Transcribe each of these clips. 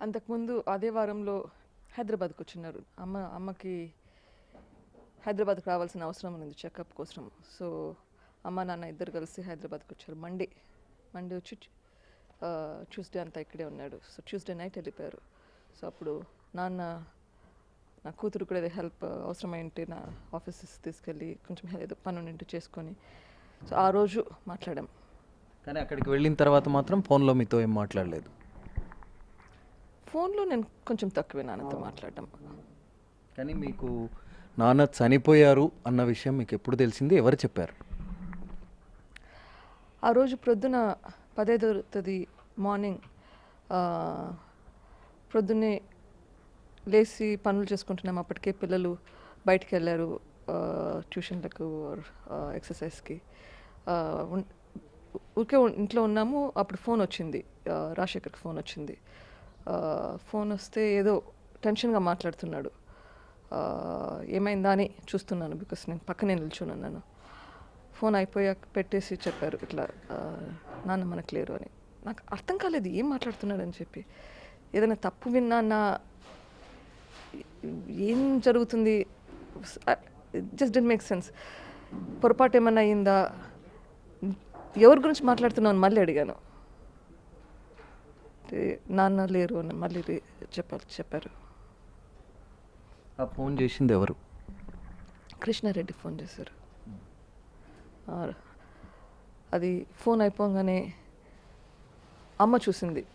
అంతకుముందు అదే వారంలో హైదరాబాద్కి వచ్చినారు అమ్మ అమ్మకి హైదరాబాద్కి రావాల్సిన అవసరం ఉంది చెకప్ కోసం. సో అమ్మ నాన్న ఇద్దరు కలిసి హైదరాబాద్కి వచ్చారు. మండే మండే వచ్చి ట్యూస్డే అంతా ఇక్కడే ఉన్నాడు. సో ట్యూస్డే నైట్ వెళ్ళిపోయారు. సో అప్పుడు నాన్న నా కూతురు కూడా ఏదో హెల్ప్ అవసరమైంటే నా ఆఫీసెస్ తీసుకెళ్ళి కొంచెం ఏదో పని ఉండింటి చేసుకొని సో ఆ రోజు మాట్లాడాం. కానీ అక్కడికి వెళ్ళిన తర్వాత మాత్రం ఫోన్లో మీతో ఏం మాట్లాడలేదు. ఫోన్లో నేను కొంచెం తక్కువే నాన్నతో మాట్లాడడం. కానీ మీకు నాన్న చనిపోయారు అన్న విషయం మీకు ఎప్పుడు తెలిసింది? ఎవరు చెప్పారు? ఆ రోజు ప్రొద్దున పదైదో తేదీ మార్నింగ్ ప్రొద్దున్నే లేచి పనులు చేసుకుంటున్నాం. అప్పటికే పిల్లలు బయటికి వెళ్ళారు ట్యూషన్లకు ఎక్సర్సైజ్కి. ఊరికే ఇంట్లో ఉన్నాము. అప్పుడు ఫోన్ వచ్చింది. రాజశేఖర్కి ఫోన్ వచ్చింది. ఫోన్ వస్తే ఏదో టెన్షన్గా మాట్లాడుతున్నాడు. ఏమైందా అని చూస్తున్నాను బికాస్ నేను పక్కనే నిల్చున్నాను ఫోన్ అయిపోయాక పెట్టేసి చెప్పారు. ఇట్లా నాన్న మనకు లేరు అని. నాకు అర్థం కాలేదు ఏం మాట్లాడుతున్నాడని చెప్పి. ఏదైనా తప్పు విన్నా నా ఏం జరుగుతుంది? జస్ట్ డెంట్ మేక్ సెన్స్ పొరపాటు ఏమైనా అయిందా ఎవరి గురించి మాట్లాడుతున్నావు అని మళ్ళీ అడిగాను. నాన్న లేరు అని మళ్ళీ రి- చెప్పారు. ఆ ఫోన్ చేసింది ఎవరు? కృష్ణారెడ్డి ఫోన్ చేశారు. అది ఫోన్ అయిపోగానే అమ్మ చూసింది.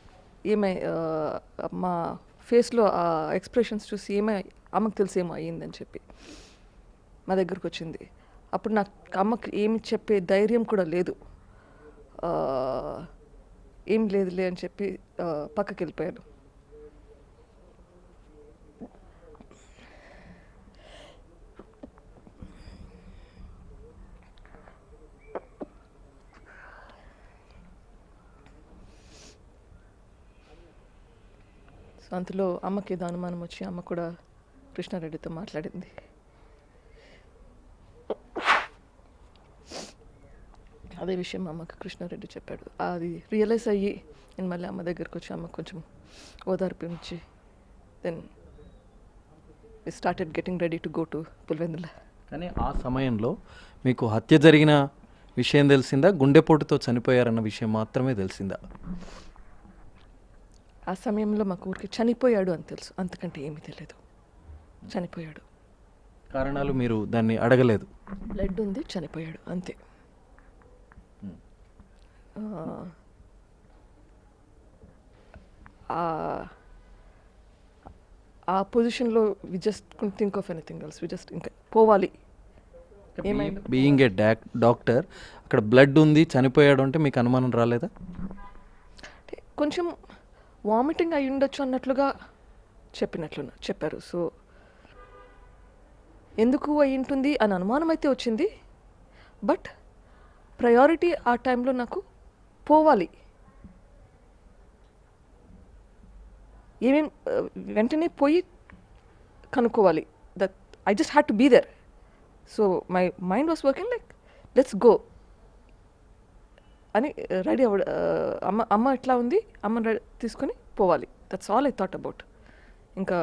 ఏమై మా ఫేస్లో ఆ ఎక్స్ప్రెషన్స్ చూసి ఏమై అమ్మకు తెలిసి ఏమో అయ్యిందని చెప్పి మా దగ్గరకు వచ్చింది. అప్పుడు నాకు అమ్మకి ఏమి చెప్పే ధైర్యం కూడా లేదు. ఏం లేదులే అని చెప్పి పక్కకి వెళ్ళిపోయాను సో అంతలో అమ్మకి ఏదో అనుమానం వచ్చి అమ్మ కూడా కృష్ణారెడ్డితో మాట్లాడింది. అదే విషయం అమ్మకి కృష్ణారెడ్డి చెప్పాడు. అది రియలైజ్ అయ్యి నేను మళ్ళీ అమ్మ దగ్గరికి వచ్చి అమ్మ కొంచెం ఓదార్పించి then we started getting ready to go to Pulivendula. కానీ ఆ సమయంలో మీకు హత్య జరిగిన విషయం తెలిసిందా? గుండెపోటుతో చనిపోయారన్న విషయం మాత్రమే తెలిసిందా? ఆ సమయంలో మాకు ఊరికి చనిపోయాడు అని తెలుసు. అంతకంటే ఏమీ తెలియదు. చనిపోయాడు. కారణాలు మీరు దాన్ని అడగలేదు. బ్లడ్ ఉంది చనిపోయాడు. అంతే. ఆ, పొజిషన్లో we just can think of anything else we just ఇంకా పోవాలి. బీయింగ్ ఏ డాక్ డాక్టర్ అక్కడ బ్లడ్ ఉంది చనిపోయాడు అంటే మీకు అనుమానం రాలేదా? అంటే కొంచెం వామిటింగ్ అయి ఉండొచ్చు అన్నట్లుగా చెప్పినట్లు చెప్పారు. సో ఎందుకు అయి ఉంటుంది? అని అనుమానం అయితే వచ్చింది. బట్ ప్రయారిటీ ఆ టైంలో నాకు పోవాలి. ఏమేం వెంటనే పోయి కనుక్కోవాలి. That I just had to be there so my mind was working like let's go అని రెడీ అవ్వ అమ్మ అమ్మ ఎట్లా ఉంది? అమ్మని రెడీ తీసుకొని పోవాలి. That's all I thought about ఇంకా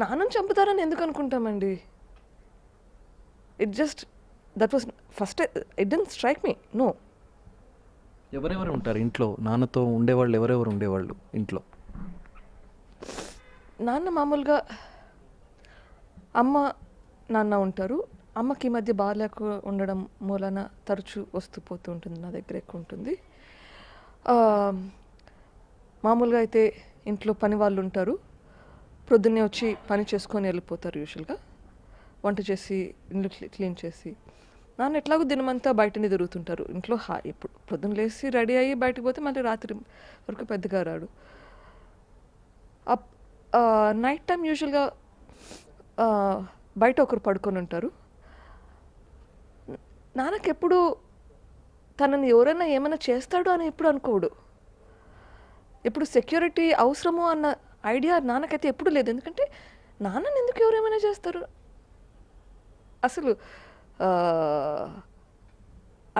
నాన్నని చంపుతారని ఎందుకు అనుకుంటామండి? It just that was first it didn't strike me no ఎవరెవరు ఉంటారు ఇంట్లో? నాన్నతో ఉండేవాళ్ళు ఎవరెవరు ఉండేవాళ్ళు ఇంట్లో? నాన్న మామూలుగా అమ్మ నాన్న ఉంటారు. అమ్మకి ఈ మధ్య బాగాలేక ఉండడం మూలన తరచూ వస్తూ పోతూ ఉంటుంది నా దగ్గర ఎక్కువ ఉంటుంది. మామూలుగా అయితే ఇంట్లో పని వాళ్ళు ఉంటారు. ప్రొద్దున్నే వచ్చి పని చేసుకొని వెళ్ళిపోతారు యూజువల్గా. వంట చేసి ఇల్లు క్లీ- క్లీన్ చేసి. నాన్న ఎట్లాగో దినమంతా బయటనే తిరుగుతుంటారు. ఇంట్లో హా ఇప్పుడు పొద్దున్న లేచి రెడీ అయ్యి బయటకు పోతే మళ్ళీ రాత్రి వరకు పెద్దగా రాడు. అప్ నైట్ టైం యూజువల్గా బయట ఒకరు పడుకొని ఉంటారు. నాన్నకి ఎప్పుడు తనని ఎవరైనా ఏమైనా చేస్తాడు అని ఎప్పుడు అనుకోడు. ఇప్పుడు సెక్యూరిటీ అవసరము అన్న ఐడియా నాన్నకైతే ఎప్పుడు లేదు. ఎందుకంటే నాన్నని ఎందుకు ఎవరేమైనా చేస్తారు? అసలు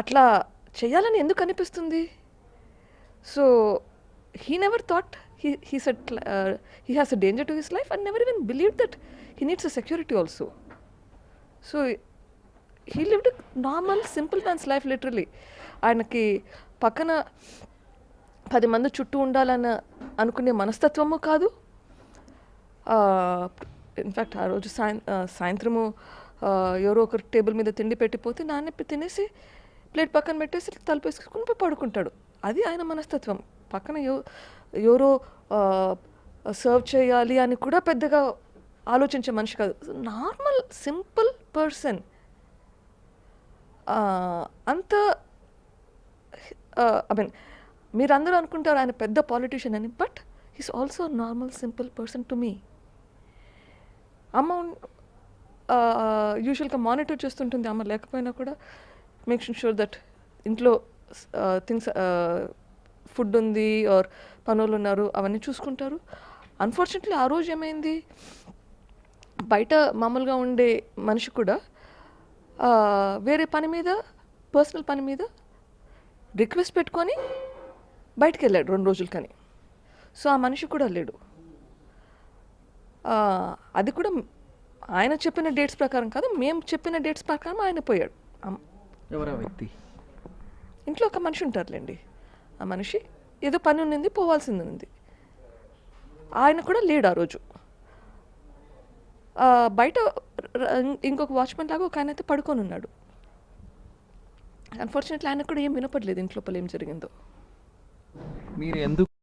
అట్లా చేయాలని ఎందుకు అనిపిస్తుంది? So he never thought he he said he has a danger to his life and never even believe that he needs a security also so he lived normal simple man's life literally ఆయనకి పక్కన పది మంది చుట్టూ ఉండాలన్న అనుకునే మనస్తత్వము కాదు. In fact ఆ రోజు సాయం సాయంత్రము ఎవరో ఒకరు టేబుల్ మీద తిండి పెట్టిపోతే నాన్న తినేసి ప్లేట్ పక్కన పెట్టేసి తలుపేసుకుని పోయి పడుకుంటాడు. అది ఆయన మనస్తత్వం. పక్కన ఎవరో సర్వ్ చేయాలి అని కూడా పెద్దగా ఆలోచించే మనిషి కాదు. Normal simple person. అంత ఐ మీన్ మీరందరూ అనుకుంటారు ఆయన పెద్ద పాలిటీషియన్ అని but he's also normal simple person to me. అమ్మ యూజువల్గా మానిటర్ చేస్తుంటుంది అమ్మ లేకపోయినా కూడా మేకింగ్ షూర్ దట్ ఇంట్లో థింగ్స్ ఫుడ్ ఉంది ఆర్ పనులు ఉన్నారు అవన్నీ చూసుకుంటారు. అన్ఫార్చునేట్లీ ఆ రోజు ఏమైంది? బయట మామూలుగా ఉండే మనిషి కూడా వేరే పని మీద పర్సనల్ పని మీద రిక్వెస్ట్ పెట్టుకొని బయటికి వెళ్ళాడు రెండు రోజులు కానీ. సో ఆ మనిషి కూడా లేడు. అది కూడా ఆయన చెప్పిన డేట్స్ ప్రకారం కాదు మేము చెప్పిన డేట్స్ ప్రకారం ఆయన పోయాడు. ఎవరా వ్యక్తి? ఇంట్లో ఒక మనిషి ఉంటారులేండి. ఆ మనిషి ఏదో పని ఉన్నింది పోవాల్సింది ఉంది ఆయన కూడా లేడు ఆ రోజు. బయట ఇంకొక వాచ్మెన్ లాగా ఒక ఆయన అయితే పడుకొని ఉన్నాడు. అన్ఫార్చునేట్లీ ఆయన కూడా ఏం వినపడలేదు ఇంట్లో ఏం జరిగిందో. మీరు ఎందుకు